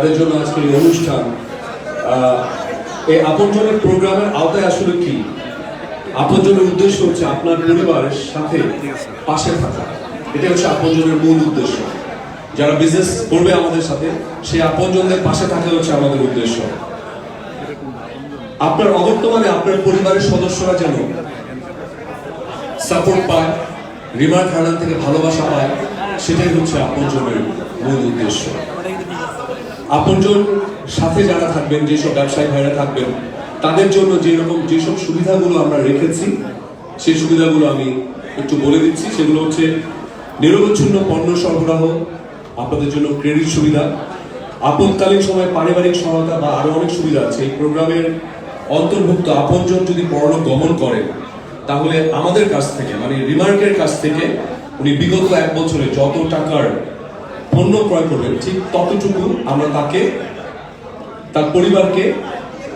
তাদের জন্য আজকের এই অনুষ্ঠান এই আপনজনের প্রোগ্রামের আওতায় আসলে কি? আপনজনের উদ্দেশ্য হচ্ছে আপনার পরিবারের সাথে পাশে থাকা। এটা হচ্ছে আপনজনের মূল উদ্দেশ্য। যারা বিজনেস করবে আমাদের সাথে, সেই আপনজনদের পাশে থাকা হচ্ছে আমাদের উদ্দেশ্য। আপনার অবর্তমানে আপনার পরিবারের সদস্যরা যেন সাপোর্ট পায় রিমার্ক হারান থেকে ভালোবাসা পায়, সেটাই হচ্ছে আপনজনের মূল উদ্দেশ্য। আপনজন সাথে যারা থাকবেন, যেসব ব্যবসায়ী ভাইরা থাকবেন, তাদের জন্য যেরকম যেসব সুবিধাগুলো আমরা রেখেছি, সেই সুবিধাগুলো আমি একটু বলে দিচ্ছি। সেগুলো হচ্ছে নিরবচ্ছিন্ন পণ্য সরবরাহ, আপনাদের জন্য ক্রেডিট সুবিধা আপদকালীন সময় পারিবারিক সহায়তা বা আরও অনেক সুবিধা আছে। এই প্রোগ্রামের অন্তর্ভুক্ত আপনজন যদি পণ্য গমন করেন, তাহলে আমাদের কাছ থেকে মানে রিমার্কের কাছ থেকে, উনি বিগত এক বছরে যত টাকার পণ্য ক্রয় করবেন, ঠিক ততটুকু আমরা তাকে, তার পরিবারকে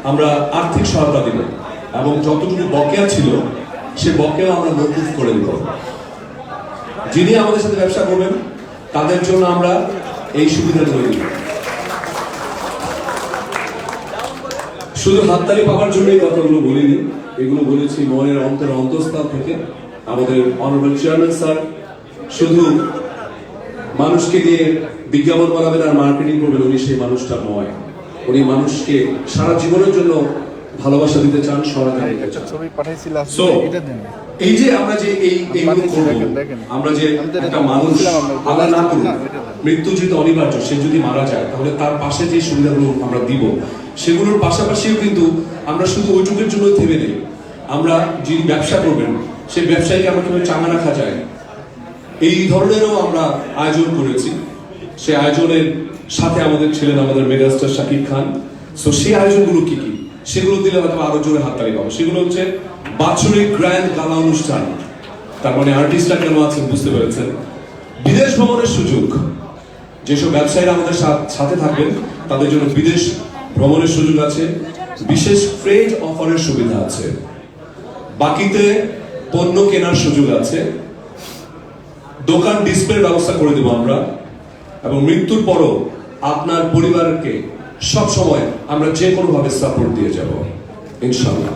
আমরা আর্থিক সহায়তা দিব। এবং যতটুকু বকেয়া ছিল, সে বকেয়া আমরা মৌকুফ করে দিব। যিনি আমাদের সাথে ব্যবসা করবেন, তাদের জন্য আমরা এই সুবিধা করে দিব। শুধু হাততালি পাওয়ার জন্য এই কথাগুলো বলিনি। এগুলো বলেছি মনের অন্তর অন্তঃস্থল থেকে আমাদের অনারেবল চেয়ারম্যান স্যার শুধু মানুষকে দিয়ে বিজ্ঞাপন বানাবেন আর মার্কেটিং করবেন উনি সেই মানুষটা নয় উনি মানুষকে সারা জীবনের জন্য ভালোবাসা দিতে চান চান ছবি পাঠাইছিলাম এটা দেন এই যে আমরা যে এই এইগুলো করব। আমরা যে একটা মানুষ। আল্লাহ না করুন। মৃত্যু যেহেতু অনিবার্য সে যদি মারা যায় তাহলে তার পাশে যে সুবিধাগুলো আমরা দিব সেগুলোর পাশাপাশিও কিন্তু আমরা শুধু ওইটুকুর জন্য থেমে নেই আমরা যিনি ব্যবসা করবেন সেই ব্যবসায়ীকে আমরা কীভাবে চাঙা রাখা যায় এই ধরনেরও আমরা আয়োজন করেছি। সেই আয়োজনের সাথে আমাদের ছিলেন আমাদের মেগাস্টার শাকিব খান। সো সেই আয়োজনগুলো কি কি? সেগুলো দিলে হয়তো আরও জোরে হাততালি পাবো। সেগুলো হচ্ছে বাৎসরিক গ্র্যান্ড গালা অনুষ্ঠান। তার মানে আর্টিস্টরা কেন আছেন বুঝতে পেরেছেন? বিদেশ ভ্রমণের সুযোগ। যেসব ব্যবসায়ীরা আমাদের সা- সাথে থাকবেন, তাদের জন্য বিদেশ ভ্রমণের সুযোগ আছে। বিশেষ ট্রেড অফারের সুবিধা আছে। বাকিতে পণ্য কেনার সুযোগ আছে। দোকান ডিসপ্লের ব্যবস্থা করে দেবো আমরা। এবং মৃত্যুর পরও আপনার পরিবারকে সব সময় আমরা যে কোনো ভাবে সাপোর্ট দিয়ে যাব। ইনশাআল্লাহ।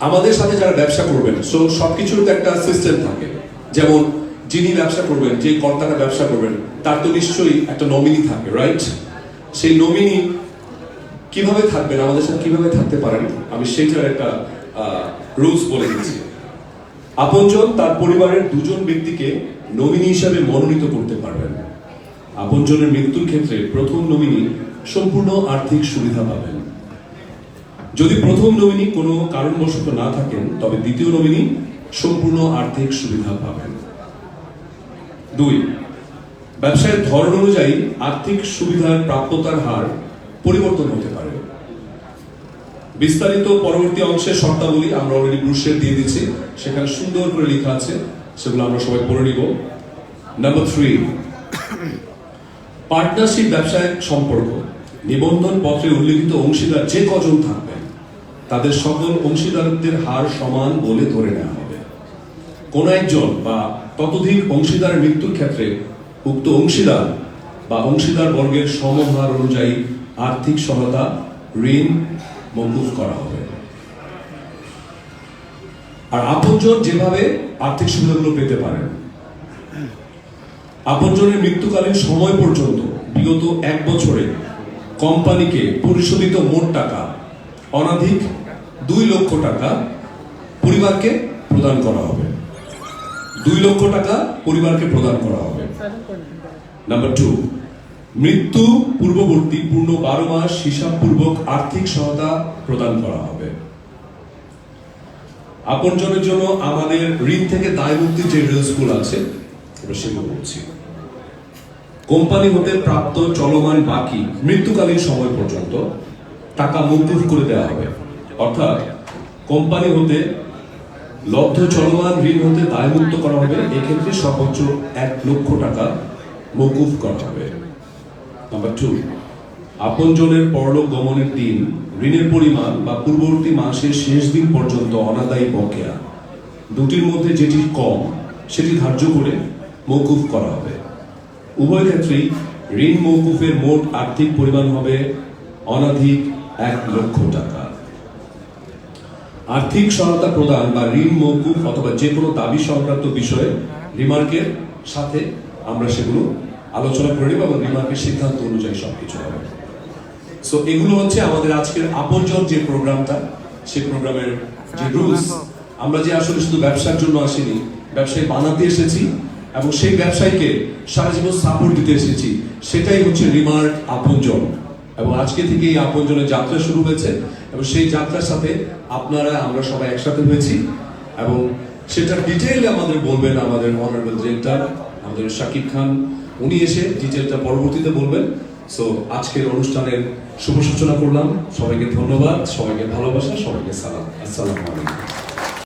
আমাদের সাথে যারা ব্যবসা করবেন সো সবকিছুর তো একটা সিস্টেম থাকে। যেমন যিনি ব্যবসা করবেন, যে কর্তারা ব্যবসা করবেন, তার তো নিশ্চয়ই একটা নমিনি থাকে রাইট সেই নমিনি কীভাবে থাকবেন, আমাদের সাথে কীভাবে থাকতে পারেন, আমি সেইটার একটা রুলস বলে দিচ্ছি আপনজন তার পরিবারের দুজন ব্যক্তিকে নমিনি হিসাবে মনোনীত করতে পারবেন। আপনজনের মৃত্যুর ক্ষেত্রে প্রথম নমিনি সম্পূর্ণ আর্থিক সুবিধা পাবেন। যদি প্রথম নমিনি কোনো কারণবশত না থাকেন, তবে দ্বিতীয় নমিনি সম্পূর্ণ আর্থিক সুবিধা পাবেন। দুই, ব্যবসায়ের ধরন অনুযায়ী আর্থিক সুবিধার প্রাপ্যতার হার পরিবর্তন হতে পারে। বিস্তারিত পরবর্তী অংশের শর্তাবলী আমরা অলরেডি ব্রুশের দিয়ে দিচ্ছি। সেখানে সুন্দর করে লেখা আছে, সেগুলো আমরা সবাই পড়ে নিব। নাম্বার থ্রি পার্টনারশিপ ব্যবসায় সম্পর্ক। নিবন্ধন পত্রে উল্লেখিত অংশীদার যে কজন থাকবেন, তাদের সকল অংশীদারত্বের হার সমান বলে ধরে নেওয়া হবে। কোন একজন বা ততোধিক অংশীদারের মৃত্যুর ক্ষেত্রে উক্ত অংশীদার বা অংশীদার বর্গের সমহার অনুযায়ী আর্থিক সহায়তা, ঋণ মকুফ করা হবে। আর আপনজন যেভাবে আর্থিক সুবিধাগুলো পেতে পারেন, আপনজনের মৃত্যুকালীন সময় পর্যন্ত, বিগত এক বছরে কোম্পানিকে পরিশোধিত মোট টাকা, অনাধিক দুই লক্ষ টাকা পরিবারকে প্রদান করা হবে। দুই লক্ষ টাকা পরিবারকে প্রদান করা হবে। নাম্বার টু মৃত্যু পূর্ববর্তী পূর্ণ বারো মাস হিসাবপূর্বক আর্থিক সহায়তা প্রদান করা হবে। আপনজনের জন্য আমাদের ঋণ থেকে দায় মুক্তির যে রুলসগুলো আছে সেগুলো বলছি। কোম্পানি হতে প্রাপ্ত চলমান বাকি মৃত্যুকালীন সময় পর্যন্ত টাকা মৌকুফ করে দেওয়া হবে। অর্থাৎ কোম্পানি হতে লব্ধ চলমান ঋণ হতে দায়মুক্ত করা হবে। এক্ষেত্রে সর্বোচ্চ এক লক্ষ টাকা মৌকুফ করা হবে। নাম্বার টু আপনজনের পরলোক গমনের দিন, ঋণের পরিমাণ বা পূর্ববর্তী মাসের শেষ দিন পর্যন্ত অনাদায়ী বকেয়া। দুটির মধ্যে যেটি কম, সেটি ধার্য করে মৌকুফ করা হবে। উভয় ক্ষেত্রেই ঋণ মৌকুফের মোট আর্থিক পরিমাণ হবে অনধিক এক লক্ষ টাকা। আর্থিক সহায়তা প্রদান বা ঋণ মৌকুফ অথবা যে কোনো দাবি সংক্রান্ত বিষয়ে রিমার্কের সাথে আমরা সেগুলো আলোচনা করে নেব এবং রিমার্কের সিদ্ধান্ত অনুযায়ী সবকিছু হবে। সো এগুলো হচ্ছে আমাদের আজকের আপনজন যে প্রোগ্রামটা সেই প্রোগ্রামের যে রুলস। আমরা যে আসলে শুধু ব্যবসার জন্য আসিনি, ব্যবসায় বানাতে এসেছি এবং সেই ব্যবসায়ীকে সারা জীবন সাপোর্ট দিতে এসেছি, সেটাই হচ্ছে রিমার্ক আপনজন। এবং আজকে থেকে এই আপনজনের যাত্রা শুরু হয়েছে এবং সেই যাত্রার সাথে আপনারা, আমরা সবাই একসাথে হয়েছি এবং সেটা ডিটেইলে আমাদের বলবেন আমাদের অনারেবল ডিরেক্টর আমাদের শাকিব খান উনি এসে ডিটেলটা পরবর্তীতে বলবেন। সো আজকের অনুষ্ঠানের শুভ সূচনা করলাম। সবাইকে ধন্যবাদ, সবাইকে ভালোবাসা, সবাইকে সালাম। আসসালামু আলাইকুম।